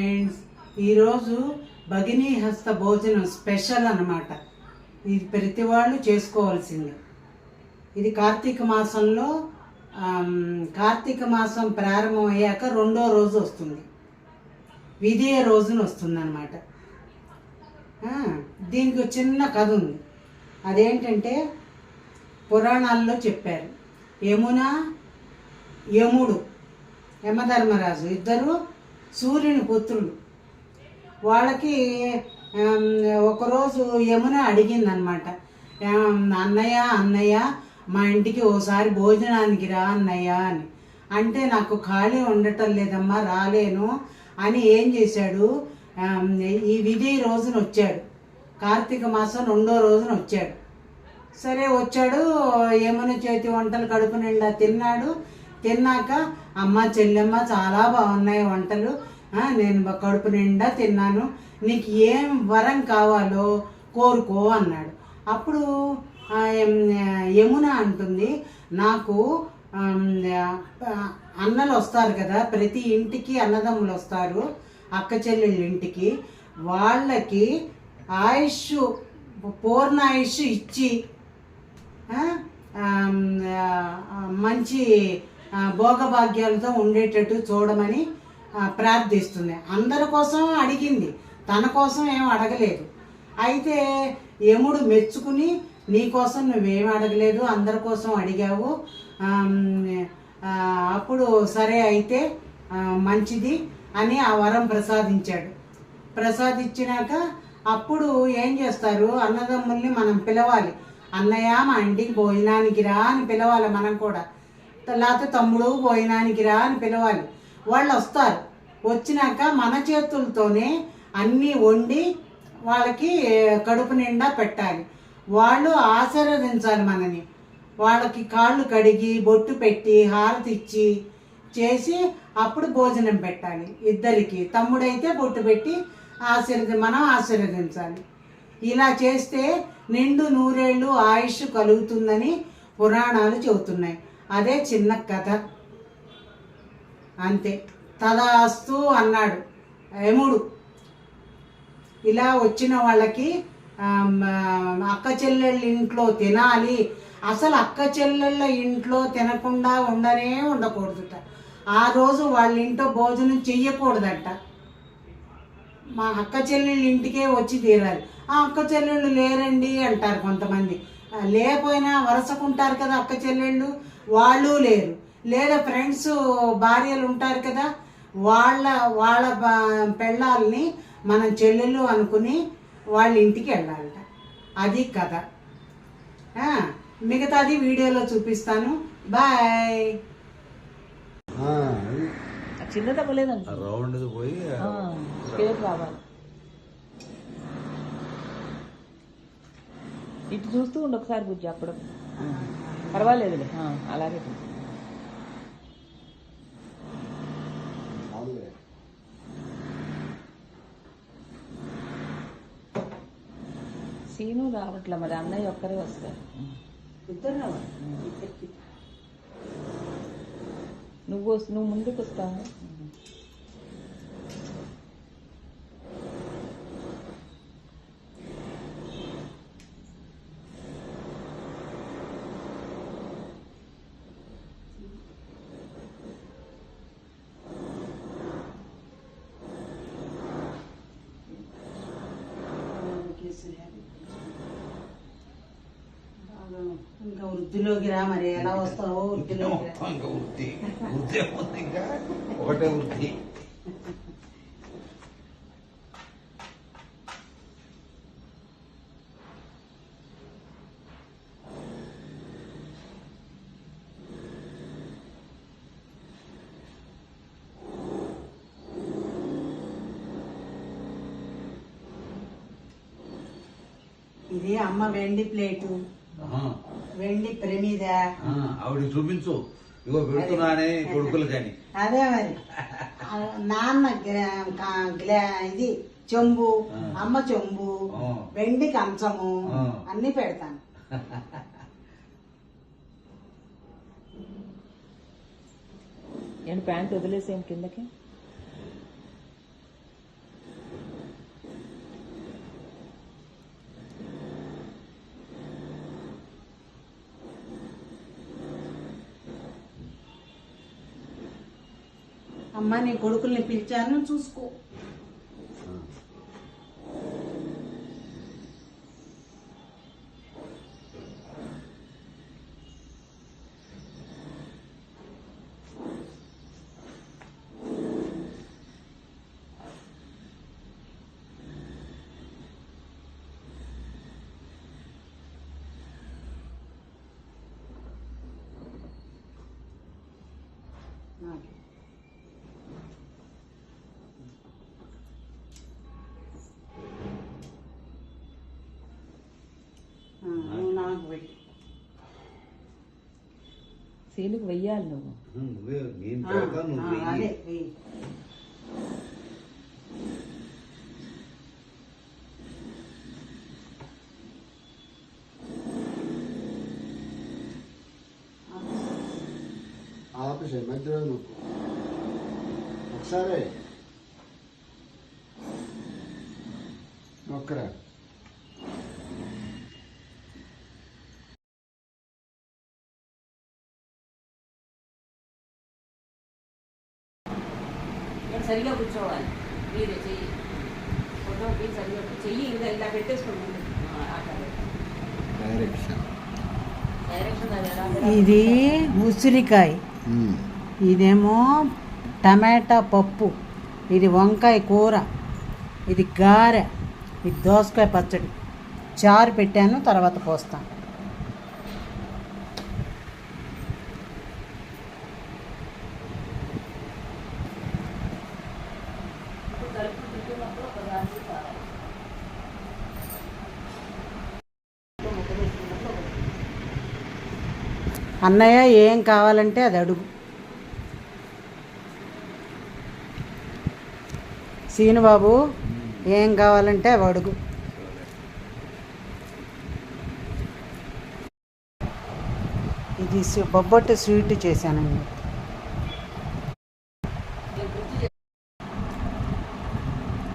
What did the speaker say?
Friends ఈరోజు భగినీ హస్త భోజనం స్పెషల్ అనమాట ఇది ప్రతి వాళ్ళు చేసుకోవాల్సింది. ఇది కార్తీక మాసంలో కార్తీక మాసం ప్రారంభం అయ్యాక రెండో రోజు వస్తుంది. విదే రోజున వస్తుంది అనమాట దీనికి చిన్న కథ ఉంది. అదేంటంటే పురాణాల్లో చెప్పారు. యమున యముడు యమధర్మరాజు ఇద్దరు సూర్యుని పుత్రులు వాళ్ళకి ఒకరోజు యమున అడిగిందనమాట అన్నయ్య అన్నయ్య మా ఇంటికి ఓసారి భోజనానికి రా అన్నయ్య అని. అంటే నాకు ఖాళీ ఉండటం లేదమ్మా రాలేను అని ఏం చేశాడు? ఈ విధి రోజున వచ్చాడు. కార్తీక మాసం రెండో రోజున వచ్చాడు. సరే వచ్చాడు యమున చేతి వంటలు కడుపు నిండా తిన్నాడు. తిన్నాక అమ్మ చెల్లెమ్మ చాలా బాగున్నాయి వంటలు. నేను కడుపు నిండా తిన్నాను. నీకు ఏం వరం కావాలో కోరుకో అన్నాడు. అప్పుడు యమున అంటుంది నాకు అన్నలు వస్తారు కదా ప్రతి ఇంటికి అన్నదమ్ములు వస్తారు అక్క చెల్లెళ్ళ ఇంటికి. వాళ్ళకి ఆయుష్ పూర్ణ ఆయుష్ ఇచ్చి మంచి భోగభాగ్యాలతో ఉండేటట్టు చూడమని ప్రార్థిస్తుంది. అందరి కోసం అడిగింది. తన కోసం ఏం అడగలేదు. అయితే యముడు మెచ్చుకుని నీ కోసం నువ్వేం అడగలేదు? అందరి కోసం అడిగావు. అప్పుడు సరే అయితే మంచిది అని ఆ వరం ప్రసాదించాడు. ప్రసాదించినాక అప్పుడు ఏం చేస్తారు? అన్నదమ్ముల్ని మనం పిలవాలి. అన్నయ్య మా ఇంటికి భోజనానికి రా అని పిలవాలి మనం కూడా. లేకపోతే తమ్ముడు భోజనానికి రా అని పిలవాలి. వాళ్ళు వస్తారు వచ్చినాక మన చేతులతోనే అన్నీ వండి వాళ్ళకి కడుపు నిండా పెట్టాలి. వాళ్ళు ఆశీర్వదించాలి మనని. వాళ్ళకి కాళ్ళు కడిగి బొట్టు పెట్టి హారతి ఇచ్చి చేసి అప్పుడు భోజనం పెట్టాలి. ఇద్దరికి తమ్ముడైతే బొట్టు పెట్టి ఆశీర్వది మనం ఆశీర్వదించాలి. ఇలా చేస్తే నిండు నూరేళ్ళు ఆయుష్ కలుగుతుందని పురాణాలు చెబుతున్నాయి. అదే చిన్న కథ. అంతే. తదాస్తు అన్నాడు. యముడు ఇలా వచ్చిన వాళ్ళకి అక్క చెల్లెళ్ళ ఇంట్లో తినాలి. అసలు అక్క చెల్లెళ్ళ ఇంట్లో తినకుండా ఉండనే ఉండకూడదుట. ఆ రోజు వాళ్ళ ఇంట్లో భోజనం చెయ్యకూడదట. మా అక్క చెల్లెళ్ళ ఇంటికే వచ్చి తీరాలి. ఆ అక్క చెల్లెళ్ళు లేరండి అంటారు కొంతమంది. లేకపోయినా వరసకుంటారు కదా అక్క చెల్లెళ్ళు. వాళ్ళు లేరు. లేదా ఫ్రెండ్స్ భార్యలు ఉంటారు కదా వాళ్ళ వాళ్ళ బ- పెళ్ళాలని మనం చెల్లెళ్ళు అనుకుని వాళ్ళ ఇంటికి వెళ్ళాలట. అది కథ. ఆ, మిగతాది వీడియోలో చూపిస్తాను. బాయ్. చిన్న తగ్గలేదండి రౌండ్ పోయి స్కేట్ రావాలి. ఇటు చూస్తూ ఉండు ఒకసారి బుజ్జి అప్పుడు పర్వాలేదులే. ఆ, అలాగే. సీను రావట్లే మరి? అన్నయ్య ఒక్కరే వస్తారు. ఇద్దరు రావాలి. నువ్వు నువ్వు ముందుకు వస్తావు ఇంకా వృద్ధిలోకి రా మరి. ఎలా వస్తావో వృద్ధిలోకి రా. ఇంకా వృత్తి. వృత్తి ఏముంది ఇంకా? ఒకటే వృత్తి. ఇది అమ్మ వెండి ప్లేటు. వెండి ప్రమిద. ఆ, ఆవిడకి చూపించు. ఇగో పెడుతున్నానే కొడుకులు కానీ అదే మరి. నాన్న ఇది చెంబు. అమ్మ చెంబు. వెండి కంచము. అన్ని పెడతాను. ఏంటి ప్యాంట్ వదిలేసేం కిందకి? అమ్మ నీ కొడుకుల్ని పిలిచాను చూసుకో ఆ, నువ్వు నాకు పెట్టు సీలుకు వెయ్యాలి నువ్వు. అదే వెయ్యి. ఆపేసాయి మధ్యలో నొక్కు ఒకసారి. నొక్కరా సరిగా కూర్చోవాలి. మీరే చెయ్యి. ఫోటోకి సరిగా చెయ్యి ఇంకా ఇలా పెట్టేసుకోండి. ఇది ఉసిరికాయ. ఇదేమో టమాటా పప్పు. ఇది వంకాయ కూర. ఇది గారె. ఇది దోసకాయ పచ్చడి. చారు పెట్టాను తర్వాత పోస్తాను. అన్నయ్య ఏం కావాలంటే అది అడుగు. సీనుబాబు ఏం కావాలంటే అవి అడుగు. ఇది బొబ్బట్టు స్వీట్ చేశానండి.